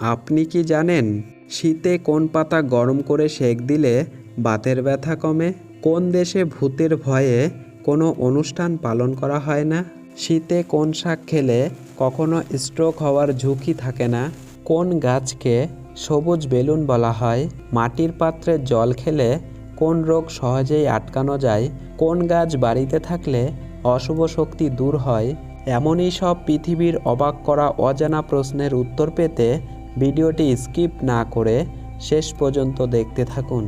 আপনি কি জানেন, শীতে কোন পাতা গরম করে সেক দিলে বাতের ব্যথা কমে? কোন দেশে ভূতের ভয়ে কোনো অনুষ্ঠান পালন করা হয় না? শীতে কোন শাক খেলে কখনো স্ট্রোক হওয়ার ঝুঁকি থাকে না? কোন গাছকে সবুজ বেলুন বলা হয়? মাটির পাত্রে জল খেলে কোন রোগ সহজেই আটকানো যায়? কোন গাছ বাড়িতে থাকলে অশুভ শক্তি দূর হয়? এমনই সব পৃথিবীর অবাক করা অজানা প্রশ্নের উত্তর পেতে ভিডিওটি স্কিপ না করে শেষ পর্যন্ত দেখতে থাকুন।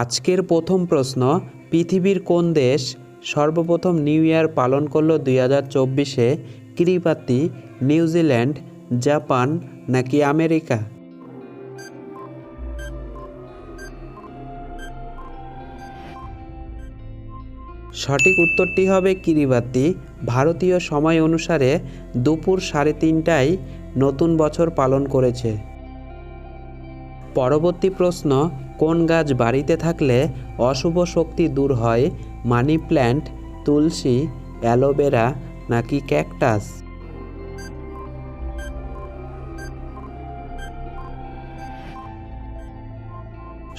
আজকের প্রথম প্রশ্ন, পৃথিবীর কোন দেশ সর্বপ্রথম নিউ ইয়ার পালন করল দুই হাজার চব্বিশে? কিরিবাতি, নিউজিল্যান্ড, জাপান নাকি আমেরিকা? সঠিক উত্তরটি হবে কিরিবাতি। ভারতীয় সময় অনুসারে দুপুর সাড়ে তিনটায় নতুন বছর পালন করেছে। পরবর্তী প্রশ্ন, কোন গাছ বাড়িতে থাকলে অশুভ শক্তি দূর হয়, money plant, tulsi, aloe vera নাকি ক্যাকটাস?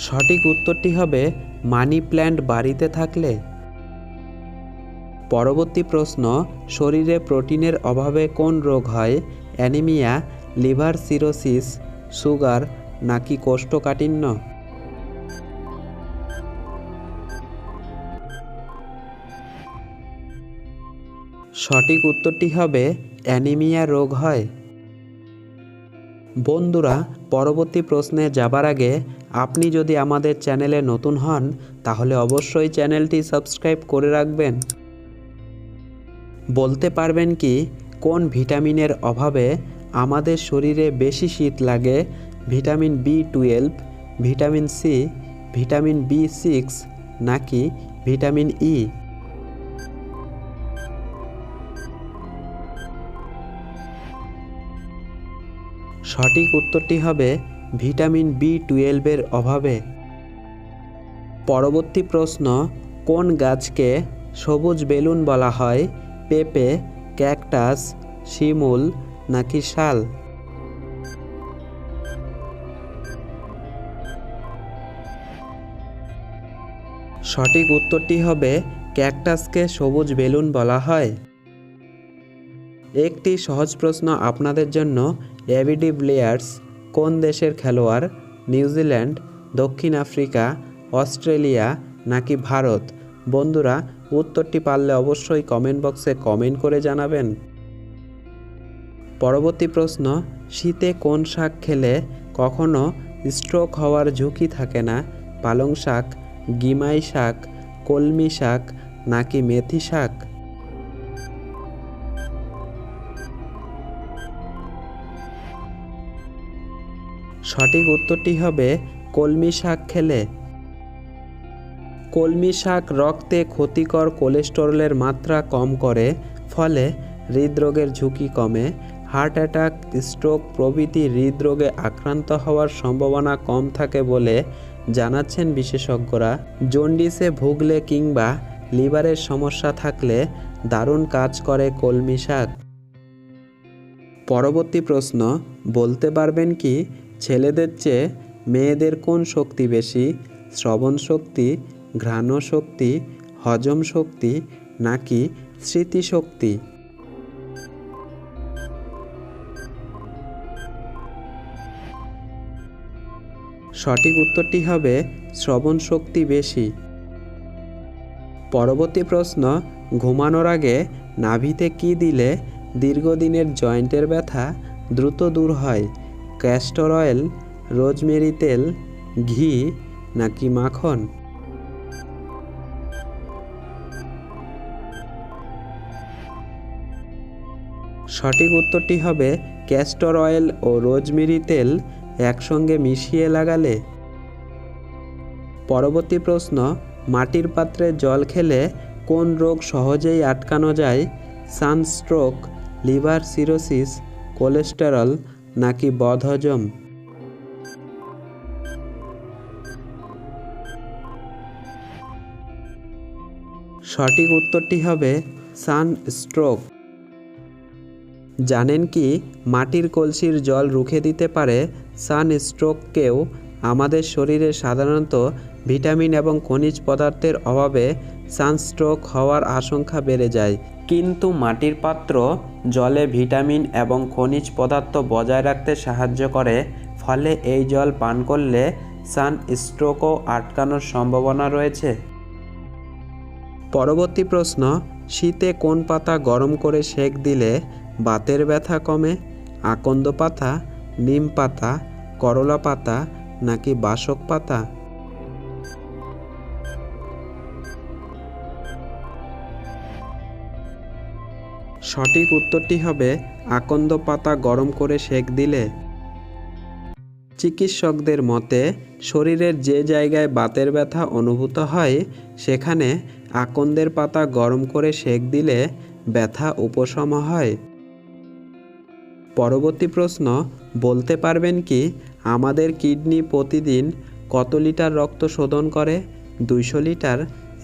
সঠিক উত্তরটি হবে মানি প্ল্যান্ট বাড়িতে থাকলে পরবর্তী প্রশ্ন, শরীরে প্রোটিনের অভাবে কোন রোগ হয়? অ্যানিমিয়া, লিভার সিরোসিস, সুগার নাকি কোষ্ঠকাঠিন্য? সঠিক উত্তরটি হবে, অ্যানিমিয়া রোগ হয়। বন্ধুরা, পরবর্তী প্রশ্নে যাবার আগে আপনি যদি আমাদের চ্যানেলে নতুন হন, তাহলে অবশ্যই চ্যানেলটি সাবস্ক্রাইব করে রাখবেন। বলতে পারবেন কি, কোন ভিটামিনের অভাবে আমাদের শরীরে বেশি শীত লাগে? Vitamin B twelve, vitamin C, vitamin B six নাকি ভিটামিন ই? সঠিক উত্তরটি হবে ভিটামিন বি টুয়েলভের অভাবে। পরবর্তী প্রশ্ন, কোন গাছকে সবুজ বেলুন বলা হয়? পেঁপে, ক্যাকটাস, শিমুল নাকি শাল? সঠিক উত্তরটি হবে ক্যাকটাসকে সবুজ বেলুন বলা হয়। একটি সহজ প্রশ্ন আপনাদের জন্য এবিডি প্লেয়ার্স কোন দেশের খেলোয়াড়? নিউজিল্যান্ড দক্ষিণ আফ্রিকা, অস্ট্রেলিয়া নাকি ভারত? বন্ধুরা উত্তরটি পারলে অবশ্যই কমেন্ট বক্সে কমেন্ট করে জানাবেন। পরবর্তী প্রশ্ন, শীতে কোন শাক খেলে কখনো স্ট্রোক হওয়ার ঝুঁকি থাকে না? পালং শাক, গিমাই শাক, কলমি শাক নাকি মেথি শাক? সঠিক উত্তরটি হবে, কলমি শাক খেলে কলমি শাক রক্তে ক্ষতিকর কোলেস্টেরলের মাত্রা কম করে, ফলে হৃদরোগের ঝুঁকি কমে। হার্ট অ্যাটাক, স্ট্রোক প্রভৃতি হৃদরোগে আক্রান্ত হওয়ার সম্ভাবনা কম থাকে বলে জানাচ্ছেন বিশেষজ্ঞরা। জন্ডিসে ভুগলে কিংবা লিভারের সমস্যা থাকলে দারুণ কাজ করে কলমি শাক। পরবর্তী প্রশ্ন, বলতে পারবেন কি, ছেলেদের চেয়ে মেয়েদের কোন শক্তি বেশি? শ্রবণ শক্তি ঘ্রাণ শক্তি হজম শক্তি নাকি স্মৃতিশক্তি? সঠিক উত্তরটি হবে শ্রবণ শক্তি বেশি। পরবর্তী প্রশ্ন, ঘুমানোর আগে নাভিতে কি দিলে দীর্ঘদিনের জয়েন্টের ব্যথা দ্রুত দূর হয়? ক্যাস্টর অয়েল, রোজমেরি তেল, ঘি নাকি মাখন? সঠিক উত্তরটি হবে ক্যাস্টর অয়েল ও রোজমেরি তেল একসঙ্গে মিশিয়ে লাগালে। পরবর্তী প্রশ্ন, মাটির পাত্রে জল খেলে কোন রোগ সহজেই আটকানো যায়? সানস্ট্রোক লিভার সিরোসিস কোলেস্টেরল নাকি বদহজম? সঠিক উত্তরটি হবে সানস্ট্রোক জানেন কি, মাটির কলসির জল রুখে দিতে পারে সানস্ট্রোককেও। আমাদের শরীরে সাধারণত ভিটামিন এবং খনিজ পদার্থের অভাবে সানস্ট্রোক হওয়ার আশঙ্কা বেড়ে যায়। কিন্তু মাটির পাত্র জলে ভিটামিন এবং খনিজ পদার্থ বজায় রাখতে সাহায্য করে, ফলে এই জল পান করলে সানস্ট্রোকও আটকানোর সম্ভাবনা রয়েছে। পরবর্তী প্রশ্ন, শীতে কোন পাতা গরম করে সেক দিলে বাতের ব্যথা কমে, আকন্দ পাতা, নিম পাতা, করলা পাতা নাকি বাসক পাতা? সঠিক উত্তরটি হবে আকন্দ পাতা গরম করে সেক দিলে। চিকিৎসকদের মতে, শরীরের যে জায়গায় বাতের ব্যথা অনুভূত হয়, সেখানে আকন্দের পাতা গরম করে সেক দিলে ব্যথা উপশম হয়। পরবর্তী প্রশ্ন, বলতে পারবেন কি আমাদের কিডনি প্রতিদিন কত লিটার রক্ত শোধন করে? দুইশো লিটার,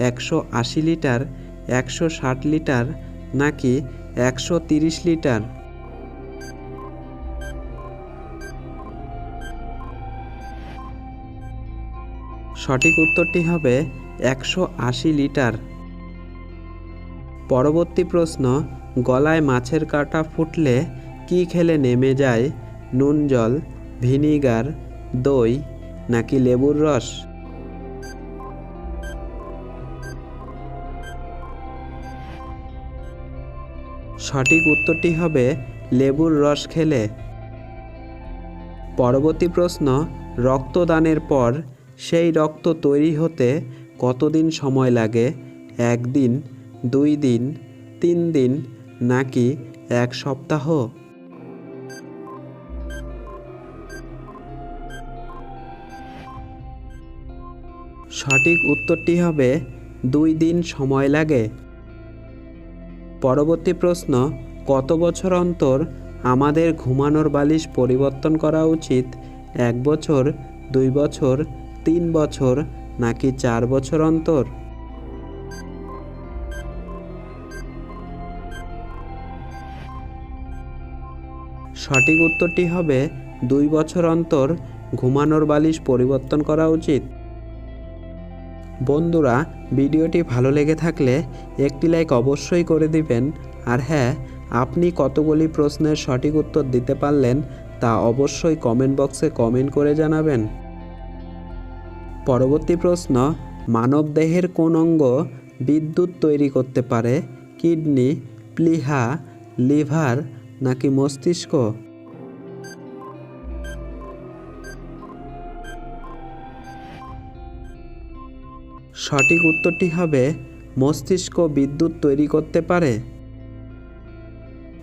একশো আশি লিটার, একশো ষাট লিটার, নাকি একশো তিরিশ লিটার? সঠিক উত্তরটি হবে একশো আশি লিটার। পরবর্তী প্রশ্ন, গলায় মাছের কাঁটা ফুটলে কি খেলে নেমে যায় নুন জল, ভিনিগার, দই নাকি লেবুর রস? সঠিক উত্তরটি হবে লেবুর রস খেলে। পরবর্তী প্রশ্ন, রক্তদানের পর সেই রক্ত তৈরি হতে কতদিন সময় লাগে? একদিন, দুই দিন, তিন দিন নাকি এক সপ্তাহ? সঠিক উত্তরটি হবে, দুই দিন সময় লাগে। পরবর্তী প্রশ্ন, কত বছর অন্তর আমাদের ঘুমানোর বালিশ পরিবর্তন করা উচিত? এক বছর, দুই বছর, তিন বছর, নাকি চার বছর অন্তর? সঠিক উত্তরটি হবে, দুই বছর অন্তর ঘুমানোর বালিশ পরিবর্তন করা উচিত। বন্ধুরা, ভিডিওটি ভালো লেগে থাকলে একটি লাইক অবশ্যই করে দিবেন। আর হ্যাঁ আপনি কতগুলি প্রশ্নের সঠিক উত্তর দিতে পারলেন তা অবশ্যই কমেন্ট বক্সে কমেন্ট করে জানাবেন। পরবর্তী প্রশ্ন, মানব দেহের কোন অঙ্গ বিদ্যুৎ তৈরি করতে পারে? কিডনি, প্লিহা, লিভার নাকি মস্তিষ্ক? সঠিক উত্তরটি হবে, মস্তিষ্ক বিদ্যুৎ তৈরি করতে পারে।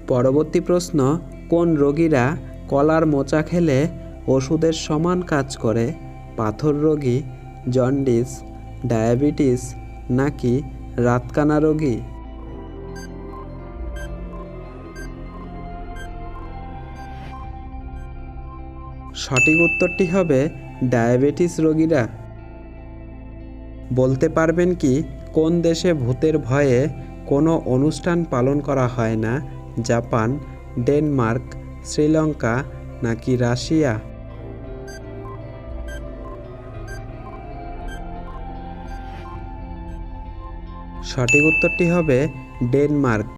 পরবর্তী প্রশ্ন, কোন রোগীরা কলার মোচা খেলে ওষুধের সমান কাজ করে? পাথর রোগী, জন্ডিস, ডায়াবেটিস, নাকি রাতকানা রোগী? সঠিক উত্তরটি হবে, ডায়াবেটিস রোগীরা। বলতে পারবেন কি, কোন দেশে ভূতের ভয়ে কোনো অনুষ্ঠান পালন করা হয় না? জাপান, ডেনমার্ক, শ্রীলঙ্কা নাকি রাশিয়া? সঠিক উত্তরটি হবে ডেনমার্ক।